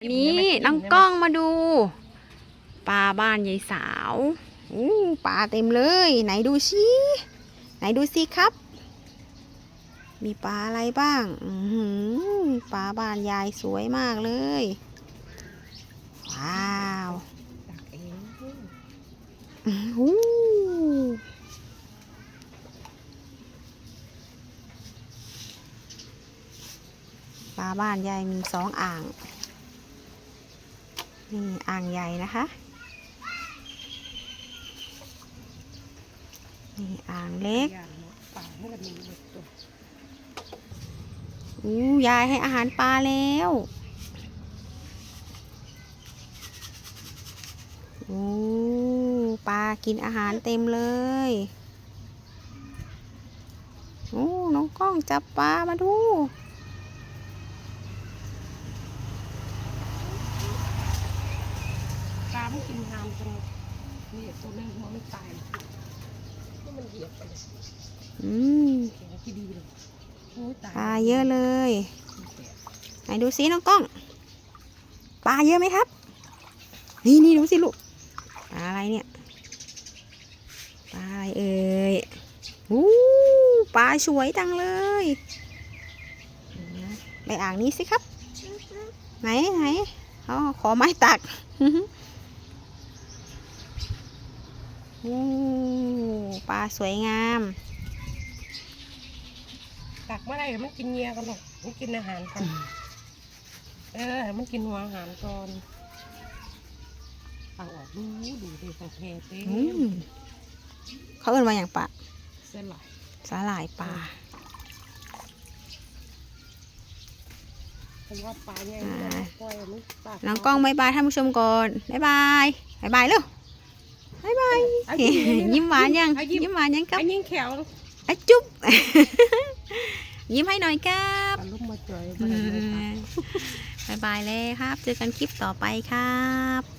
อันนี้น้องกล้องมาดูปลาบ้านยายสาวอู้ปลาเต็มเลย ไหนดูสิไหนดูสิครับ มีปลาอะไรบ้างอือหือปลาบ้านยายสวยมากเลย ว้าวตักเองอื้อหูปลาบ้านยายมีสองอ่าง นี่อ่างใหญ่นะคะ นี่อ่างเล็กอู้ยายให้อาหารปลาแล้วอู้ปลากินอาหารเต็มเลยอู้น้องกล้องจับปลามาดู ปลามกินน้ำจังนี่ตัวนึงมันไม่ตายนี่มันเหยียบไปเลยอืมแข็งที่ดีเลยโอ้ยตายปลาเยอะเลยไหนดูสิน้องกล้องปลาเยอะไหมครับ นี่นี่ดูสิลูกปลาอะไรเนี่ยปลาอะไรเอ่ยอู้ปลาสวยจังเลยไปอ่างนี้สิครับ ไหนไหนอ๋อขอไม้ตัก อู้ปลาสวยงาม ตักเมื่อไหรมันกินเงียกันหรอกมันกินอาหารกัน เออ มันกินหัวอาหารก่อนเอาออกดูดูดูของแพรเต้อืมเขาเอิ้นว่าอย่างปลาเส้นไหลายสาหร่ายปลาเพราะว่าปลาใหญ่อ่าปล่อยมันปากน้องกล้องบายบายท่านผู้ชมก่อนบายบายบายบายเร็ว บายบายเอายิ้มยิ้มหวานยังเอายิ้มยิ้มหวานยังครับอันยิ่งแขวอะจุ๊บยิ้มให้หน่อยครับปลาลูกมาจ่อยอืมาเลยครับมบายบายเลยครับ เจอกันคลิปต่อไปครับ